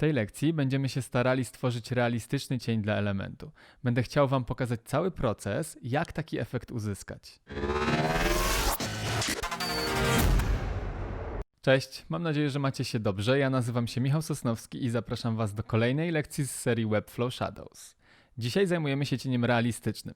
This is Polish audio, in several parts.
tej lekcji będziemy się starali stworzyć realistyczny cień dla elementu. Będę chciał Wam pokazać cały proces, jak taki efekt uzyskać. Cześć, mam nadzieję, że macie się dobrze. Ja nazywam się Michał Sosnowski i zapraszam Was do kolejnej lekcji z serii Webflow Shadows. Dzisiaj zajmujemy się cieniem realistycznym,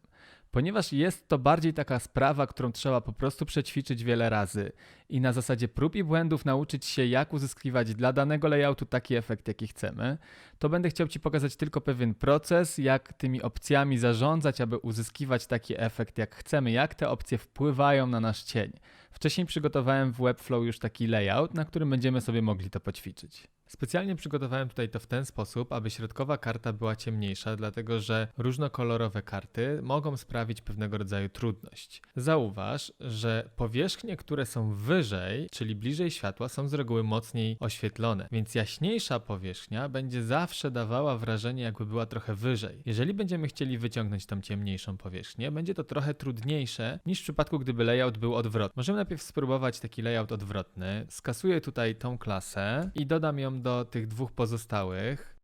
ponieważ jest to bardziej taka sprawa, którą trzeba po prostu przećwiczyć wiele razy i na zasadzie prób i błędów nauczyć się, jak uzyskiwać dla danego layoutu taki efekt, jaki chcemy, to będę chciał Ci pokazać tylko pewien proces, jak tymi opcjami zarządzać, aby uzyskiwać taki efekt, jak chcemy, jak te opcje wpływają na nasz cień. Wcześniej przygotowałem w Webflow już taki layout, na którym będziemy sobie mogli to poćwiczyć. Specjalnie przygotowałem tutaj to w ten sposób, aby środkowa karta była ciemniejsza, dlatego że różnokolorowe karty mogą sprawić pewnego rodzaju trudność. Zauważ, że powierzchnie, które są wyżej, czyli bliżej światła, są z reguły mocniej oświetlone, więc jaśniejsza powierzchnia będzie zawsze dawała wrażenie, jakby była trochę wyżej. Jeżeli będziemy chcieli wyciągnąć tą ciemniejszą powierzchnię, będzie to trochę trudniejsze niż w przypadku, gdyby layout był odwrotny. Możemy najpierw spróbować taki layout odwrotny. Skasuję tutaj tą klasę i dodam ją do tych dwóch pozostałych.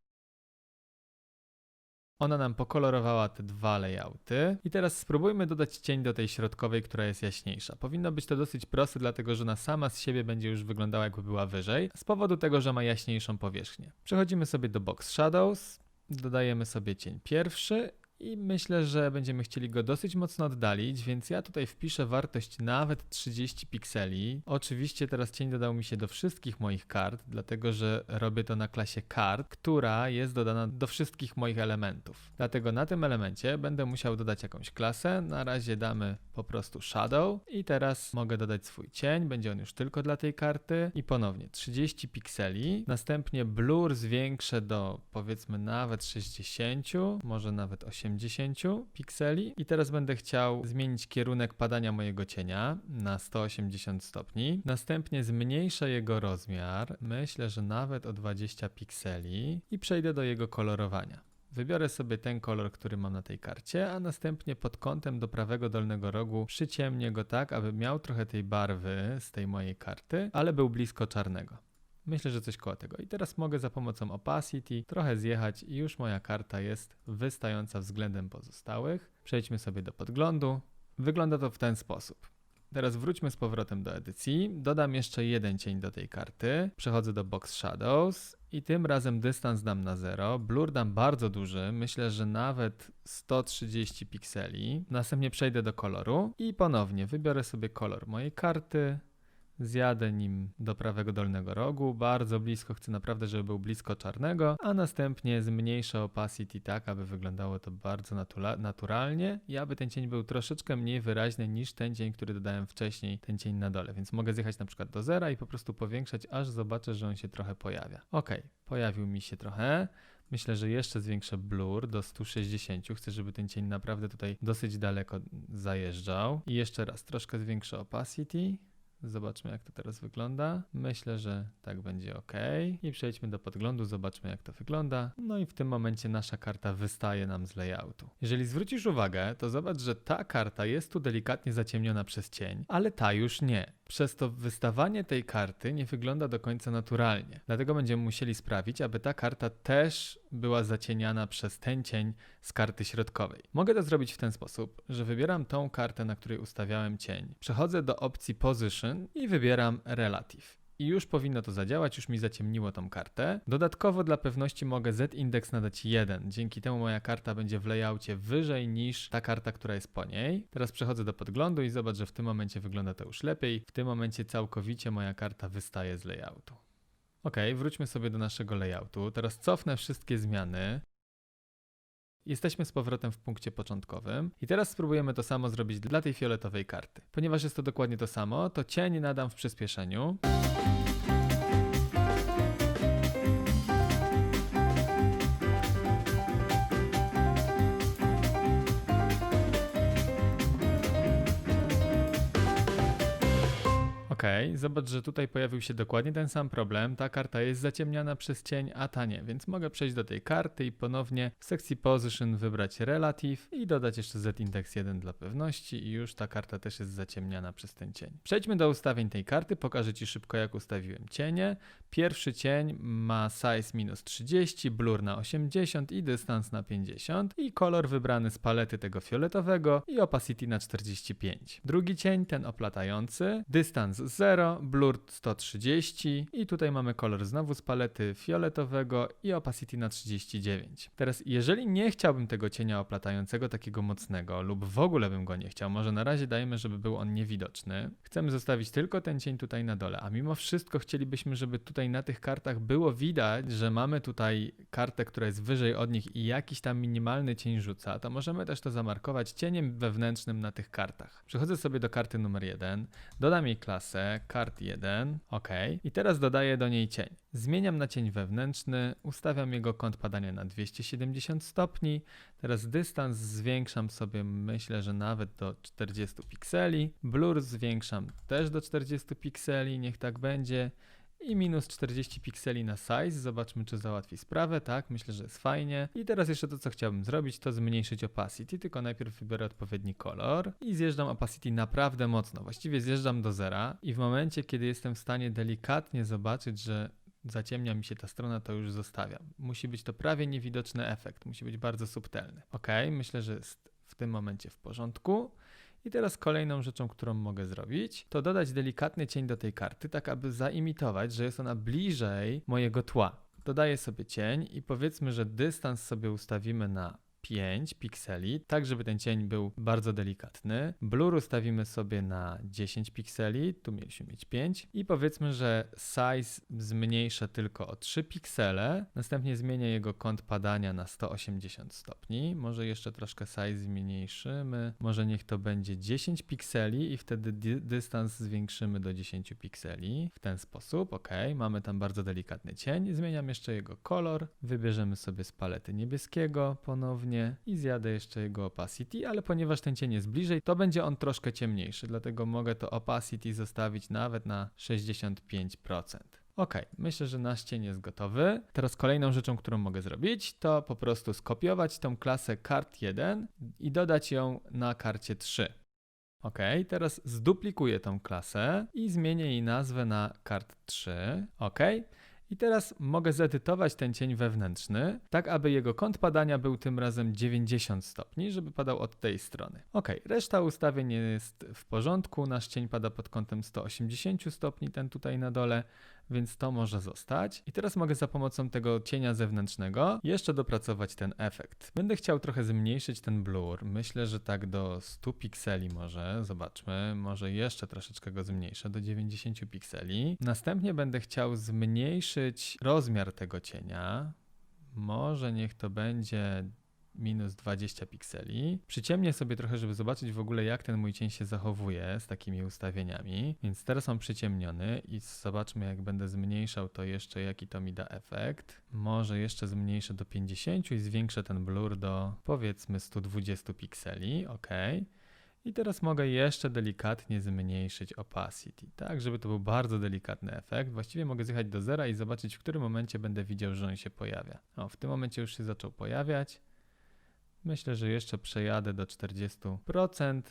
Ona nam pokolorowała te dwa layouty. I teraz spróbujmy dodać cień do tej środkowej, która jest jaśniejsza. Powinno być to dosyć proste, dlatego że ona sama z siebie będzie już wyglądała jakby była wyżej, z powodu tego, że ma jaśniejszą powierzchnię. Przechodzimy sobie do Box Shadows, dodajemy sobie cień pierwszy i myślę, że będziemy chcieli go dosyć mocno oddalić, więc ja tutaj wpiszę wartość nawet 30 pikseli. Oczywiście teraz cień dodał mi się do wszystkich moich kart, dlatego że robię to na klasie kart, która jest dodana do wszystkich moich elementów. Dlatego na tym elemencie będę musiał dodać jakąś klasę. Na razie damy po prostu shadow i teraz mogę dodać swój cień, będzie on już tylko dla tej karty i ponownie 30 pikseli. Następnie blur zwiększę do powiedzmy nawet 60, może nawet 80 80 pikseli i teraz będę chciał zmienić kierunek padania mojego cienia na 180 stopni. Następnie zmniejszę jego rozmiar, myślę, że nawet o 20 pikseli i przejdę do jego kolorowania. Wybiorę sobie ten kolor, który mam na tej karcie, a następnie pod kątem do prawego dolnego rogu przyciemnię go tak, aby miał trochę tej barwy z tej mojej karty, ale był blisko czarnego. Myślę, że coś koło tego. I teraz mogę za pomocą opacity trochę zjechać i już moja karta jest wystająca względem pozostałych. Przejdźmy sobie do podglądu. Wygląda to w ten sposób. Teraz wróćmy z powrotem do edycji. Dodam jeszcze jeden cień do tej karty. Przechodzę do Box Shadows i tym razem dystans dam na 0. Blur dam bardzo duży, myślę, że nawet 130 pikseli. Następnie przejdę do koloru i ponownie wybiorę sobie kolor mojej karty Zjadę nim do prawego dolnego rogu, bardzo blisko, chcę naprawdę, żeby był blisko czarnego, a następnie zmniejszę opacity tak, aby wyglądało to bardzo natura naturalnie i aby ten cień był troszeczkę mniej wyraźny niż ten cień, który dodałem wcześniej, ten cień na dole, więc mogę zjechać na przykład do zera i po prostu powiększać, aż zobaczę, że on się trochę pojawia. Ok, pojawił mi się trochę. Myślę, że jeszcze zwiększę blur do 160. Chcę, żeby ten cień naprawdę tutaj dosyć daleko zajeżdżał. I jeszcze raz, troszkę zwiększę opacity. Zobaczmy, jak to teraz wygląda. Myślę, że tak będzie ok. I przejdźmy do podglądu, zobaczmy, jak to wygląda. No i w tym momencie nasza karta wystaje nam z layoutu. Jeżeli zwrócisz uwagę, to zobacz, że ta karta jest tu delikatnie zaciemniona przez cień, ale ta już nie. Przez to wystawanie tej karty nie wygląda do końca naturalnie. Dlatego będziemy musieli sprawić, aby ta karta też była zacieniana przez ten cień z karty środkowej. Mogę to zrobić w ten sposób, że wybieram tą kartę, na której ustawiałem cień. Przechodzę do opcji Position i wybieram Relative i już powinno to zadziałać, już mi zaciemniło tą kartę. Dodatkowo dla pewności mogę z-indeks nadać 1, dzięki temu moja karta będzie w layoutie wyżej niż ta karta, która jest po niej. Teraz przechodzę do podglądu i zobacz, że w tym momencie wygląda to już lepiej. W tym momencie całkowicie moja karta wystaje z layoutu. Ok, wróćmy sobie do naszego layoutu. Teraz cofnę wszystkie zmiany. Jesteśmy z powrotem w punkcie początkowym i teraz spróbujemy to samo zrobić dla tej fioletowej karty. Ponieważ jest to dokładnie to samo, to cień nadam w przyspieszeniu. Ok, Okej, zobacz, że tutaj pojawił się dokładnie ten sam problem. Ta karta jest zaciemniana przez cień, a ta nie, więc mogę przejść do tej karty i ponownie w sekcji Position wybrać Relative i dodać jeszcze Z-index 1 dla pewności i już ta karta też jest zaciemniana przez ten cień. Przejdźmy do ustawień tej karty, pokażę Ci szybko jak ustawiłem cienie. Pierwszy cień ma size minus 30, blur na 80 i dystans na 50 i kolor wybrany z palety tego fioletowego i opacity na 45. Drugi cień, ten oplatający, dystans 0, blur 130 i tutaj mamy kolor znowu z palety fioletowego i opacity na 39. Teraz jeżeli nie chciałbym tego cienia oplatającego takiego mocnego lub w ogóle bym go nie chciał, może na razie dajmy, żeby był on niewidoczny. Chcemy zostawić tylko ten cień tutaj na dole, a mimo wszystko chcielibyśmy, żeby tutaj na tych kartach było widać, że mamy tutaj kartę, która jest wyżej od nich i jakiś tam minimalny cień rzuca, to możemy też to zamarkować cieniem wewnętrznym na tych kartach. Przechodzę sobie do karty numer 1, dodam jej klasę kart 1, ok, i teraz dodaję do niej cień. Zmieniam na cień wewnętrzny, ustawiam jego kąt padania na 270 stopni, teraz dystans zwiększam sobie, myślę, że nawet do 40 pikseli, blur zwiększam też do 40 pikseli, niech tak będzie i minus 40 pikseli na size. Zobaczmy, czy załatwi sprawę. Tak, myślę, że jest fajnie. I teraz jeszcze to, co chciałbym zrobić, to zmniejszyć opacity, tylko najpierw wybiorę odpowiedni kolor i zjeżdżam opacity naprawdę mocno. Właściwie zjeżdżam do zera i w momencie, kiedy jestem w stanie delikatnie zobaczyć, że zaciemnia mi się ta strona, to już zostawiam. Musi być to prawie niewidoczny efekt, musi być bardzo subtelny. Ok, myślę, że jest w tym momencie w porządku. I teraz kolejną rzeczą, którą mogę zrobić, to dodać delikatny cień do tej karty, tak aby zaimitować, że jest ona bliżej mojego tła. Dodaję sobie cień i powiedzmy, że dystans sobie ustawimy na 5 pikseli, tak żeby ten cień był bardzo delikatny. Blur ustawimy sobie na 10 pikseli, tu mieliśmy mieć 5 i powiedzmy, że size zmniejszę tylko o 3 piksele, następnie zmienię jego kąt padania na 180 stopni, może jeszcze troszkę size zmniejszymy, może niech to będzie 10 pikseli i wtedy dy dystans zwiększymy do 10 pikseli, w ten sposób, ok, mamy tam bardzo delikatny cień, zmieniam jeszcze jego kolor, wybierzemy sobie z palety niebieskiego ponownie, i zjadę jeszcze jego opacity, ale ponieważ ten cień jest bliżej, to będzie on troszkę ciemniejszy, dlatego mogę to opacity zostawić nawet na 65%. Ok, myślę, że nasz cień jest gotowy. Teraz kolejną rzeczą, którą mogę zrobić, to po prostu skopiować tą klasę kart 1 i dodać ją na karcie 3. Ok, teraz zduplikuję tą klasę i zmienię jej nazwę na kart 3. Ok, i teraz mogę zedytować ten cień wewnętrzny, tak aby jego kąt padania był tym razem 90 stopni, żeby padał od tej strony. Ok, reszta ustawień jest w porządku, nasz cień pada pod kątem 180 stopni, ten tutaj na dole, więc to może zostać. I teraz mogę za pomocą tego cienia zewnętrznego jeszcze dopracować ten efekt. Będę chciał trochę zmniejszyć ten blur. Myślę, że tak do 100 pikseli może. Zobaczmy, może jeszcze troszeczkę go zmniejszę do 90 pikseli. Następnie będę chciał zmniejszyć rozmiar tego cienia. Może niech to będzie minus 20 pikseli. Przyciemnię sobie trochę, żeby zobaczyć w ogóle jak ten mój cień się zachowuje z takimi ustawieniami. Więc teraz mam przyciemniony i zobaczmy jak będę zmniejszał to jeszcze jaki to mi da efekt. Może jeszcze zmniejszę do 50 i zwiększę ten blur do powiedzmy 120 pikseli. OK. I teraz mogę jeszcze delikatnie zmniejszyć opacity, tak, żeby to był bardzo delikatny efekt. Właściwie mogę zjechać do zera i zobaczyć, w którym momencie będę widział, że on się pojawia. O, w tym momencie już się zaczął pojawiać. Myślę, że jeszcze przejadę do 40%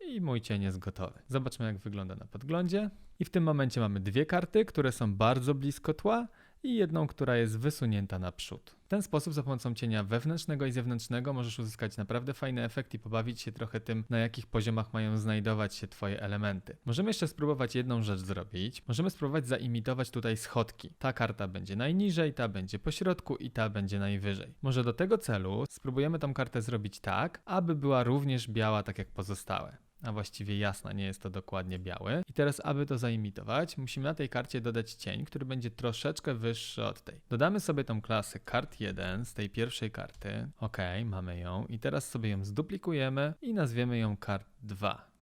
i mój cień jest gotowy. Zobaczmy jak wygląda na podglądzie. I w tym momencie mamy dwie karty, które są bardzo blisko tła i jedną, która jest wysunięta naprzód. W ten sposób za pomocą cienia wewnętrznego i zewnętrznego możesz uzyskać naprawdę fajny efekt i pobawić się trochę tym, na jakich poziomach mają znajdować się Twoje elementy. Możemy jeszcze spróbować jedną rzecz zrobić. Możemy spróbować zaimitować tutaj schodki. Ta karta będzie najniżej, ta będzie po środku i ta będzie najwyżej. Może do tego celu spróbujemy tą kartę zrobić tak, aby była również biała tak jak pozostałe a właściwie jasna, nie jest to dokładnie biały. I teraz, aby to zaimitować, musimy na tej karcie dodać cień, który będzie troszeczkę wyższy od tej. Dodamy sobie tą klasę kart 1 z tej pierwszej karty. Ok, mamy ją i teraz sobie ją zduplikujemy i nazwiemy ją kart 2.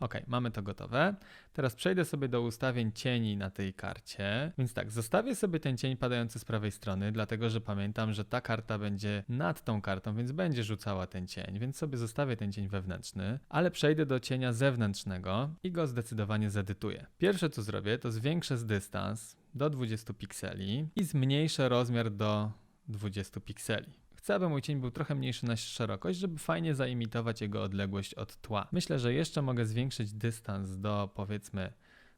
Ok, mamy to gotowe. Teraz przejdę sobie do ustawień cieni na tej karcie. Więc tak, zostawię sobie ten cień padający z prawej strony, dlatego że pamiętam, że ta karta będzie nad tą kartą, więc będzie rzucała ten cień, więc sobie zostawię ten cień wewnętrzny, ale przejdę do cienia zewnętrznego i go zdecydowanie zedytuję. Pierwsze co zrobię, to zwiększę z dystans do 20 pikseli i zmniejszę rozmiar do 20 pikseli. Chcę, aby mój cień był trochę mniejszy na szerokość, żeby fajnie zaimitować jego odległość od tła. Myślę, że jeszcze mogę zwiększyć dystans do powiedzmy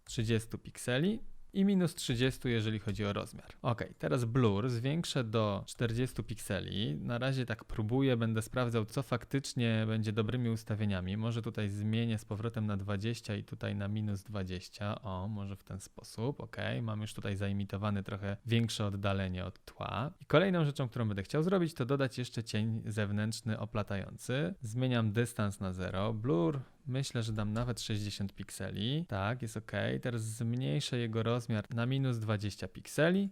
30 pikseli i minus 30, jeżeli chodzi o rozmiar. Ok, teraz blur zwiększę do 40 pikseli. Na razie tak próbuję, będę sprawdzał, co faktycznie będzie dobrymi ustawieniami. Może tutaj zmienię z powrotem na 20 i tutaj na minus 20. O, może w ten sposób. Ok, mam już tutaj zaimitowany trochę większe oddalenie od tła. I kolejną rzeczą, którą będę chciał zrobić, to dodać jeszcze cień zewnętrzny oplatający. Zmieniam dystans na 0. Blur Myślę, że dam nawet 60 pikseli. Tak, jest ok. Teraz zmniejszę jego rozmiar na minus 20 pikseli.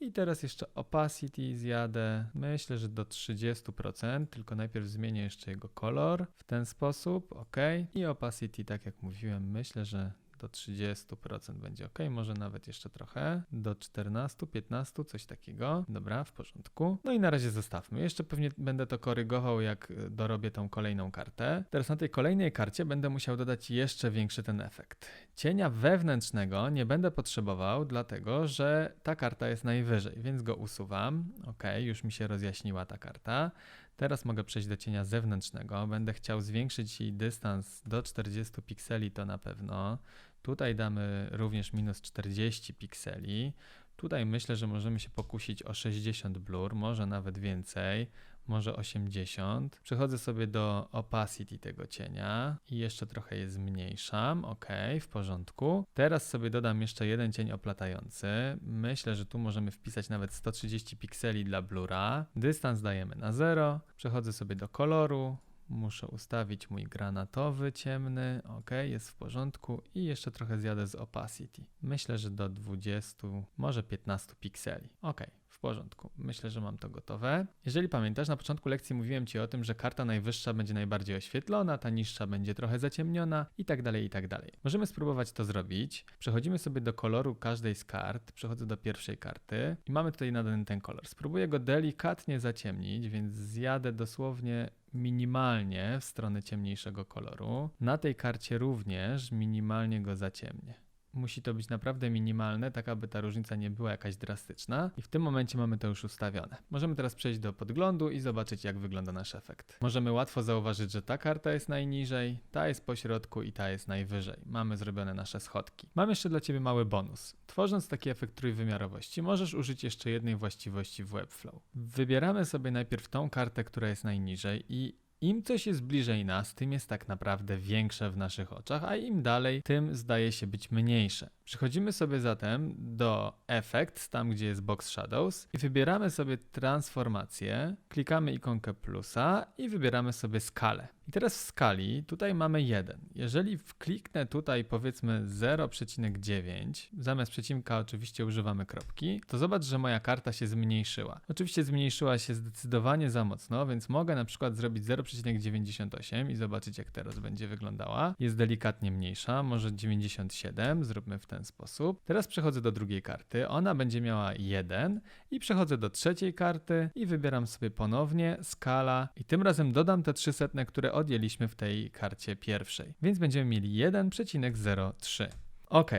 I teraz jeszcze opacity zjadę, myślę, że do 30%, tylko najpierw zmienię jeszcze jego kolor w ten sposób, ok. I opacity, tak jak mówiłem, myślę, że do 30% będzie ok, może nawet jeszcze trochę, do 14, 15, coś takiego. Dobra, w porządku. No i na razie zostawmy. Jeszcze pewnie będę to korygował, jak dorobię tą kolejną kartę. Teraz na tej kolejnej karcie będę musiał dodać jeszcze większy ten efekt. Cienia wewnętrznego nie będę potrzebował, dlatego że ta karta jest najwyżej, więc go usuwam. Ok, już mi się rozjaśniła ta karta. Teraz mogę przejść do cienia zewnętrznego. Będę chciał zwiększyć jej dystans do 40 pikseli, to na pewno. Tutaj damy również minus 40 pikseli. Tutaj myślę, że możemy się pokusić o 60 blur, może nawet więcej może 80. Przechodzę sobie do opacity tego cienia i jeszcze trochę je zmniejszam. Ok, w porządku. Teraz sobie dodam jeszcze jeden cień oplatający. Myślę, że tu możemy wpisać nawet 130 pikseli dla blura. Dystans dajemy na 0. Przechodzę sobie do koloru. Muszę ustawić mój granatowy, ciemny, ok, jest w porządku i jeszcze trochę zjadę z opacity. Myślę, że do 20, może 15 pikseli. Ok, w porządku. Myślę, że mam to gotowe. Jeżeli pamiętasz, na początku lekcji mówiłem Ci o tym, że karta najwyższa będzie najbardziej oświetlona, ta niższa będzie trochę zaciemniona i tak dalej, i tak dalej. Możemy spróbować to zrobić. Przechodzimy sobie do koloru każdej z kart. Przechodzę do pierwszej karty i mamy tutaj nadany ten kolor. Spróbuję go delikatnie zaciemnić, więc zjadę dosłownie minimalnie w stronę ciemniejszego koloru. Na tej karcie również minimalnie go zaciemnię. Musi to być naprawdę minimalne, tak aby ta różnica nie była jakaś drastyczna. I w tym momencie mamy to już ustawione. Możemy teraz przejść do podglądu i zobaczyć, jak wygląda nasz efekt. Możemy łatwo zauważyć, że ta karta jest najniżej, ta jest po środku i ta jest najwyżej. Mamy zrobione nasze schodki. Mam jeszcze dla Ciebie mały bonus. Tworząc taki efekt trójwymiarowości, możesz użyć jeszcze jednej właściwości w Webflow. Wybieramy sobie najpierw tą kartę, która jest najniżej i im coś jest bliżej nas, tym jest tak naprawdę większe w naszych oczach, a im dalej, tym zdaje się być mniejsze. Przechodzimy sobie zatem do Effects, tam gdzie jest Box Shadows i wybieramy sobie transformację, klikamy ikonkę plusa i wybieramy sobie skalę. I teraz w skali tutaj mamy 1. Jeżeli wkliknę tutaj powiedzmy 0,9, zamiast przecinka oczywiście używamy kropki, to zobacz, że moja karta się zmniejszyła. Oczywiście zmniejszyła się zdecydowanie za mocno, więc mogę na przykład zrobić 0,98 i zobaczyć jak teraz będzie wyglądała. Jest delikatnie mniejsza, może 97, zróbmy w ten sposób. Teraz przechodzę do drugiej karty, ona będzie miała 1 i przechodzę do trzeciej karty i wybieram sobie ponownie skala i tym razem dodam te 300, które odjęliśmy w tej karcie pierwszej. Więc będziemy mieli 1,03. Ok.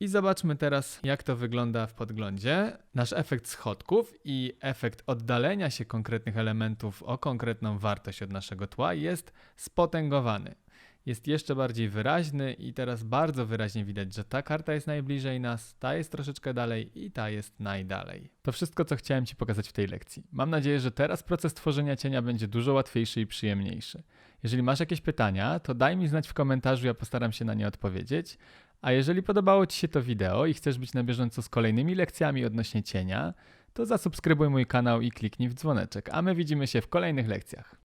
I zobaczmy teraz, jak to wygląda w podglądzie. Nasz efekt schodków i efekt oddalenia się konkretnych elementów o konkretną wartość od naszego tła jest spotęgowany jest jeszcze bardziej wyraźny i teraz bardzo wyraźnie widać, że ta karta jest najbliżej nas, ta jest troszeczkę dalej i ta jest najdalej. To wszystko, co chciałem Ci pokazać w tej lekcji. Mam nadzieję, że teraz proces tworzenia cienia będzie dużo łatwiejszy i przyjemniejszy. Jeżeli masz jakieś pytania, to daj mi znać w komentarzu, ja postaram się na nie odpowiedzieć. A jeżeli podobało Ci się to wideo i chcesz być na bieżąco z kolejnymi lekcjami odnośnie cienia, to zasubskrybuj mój kanał i kliknij w dzwoneczek, a my widzimy się w kolejnych lekcjach.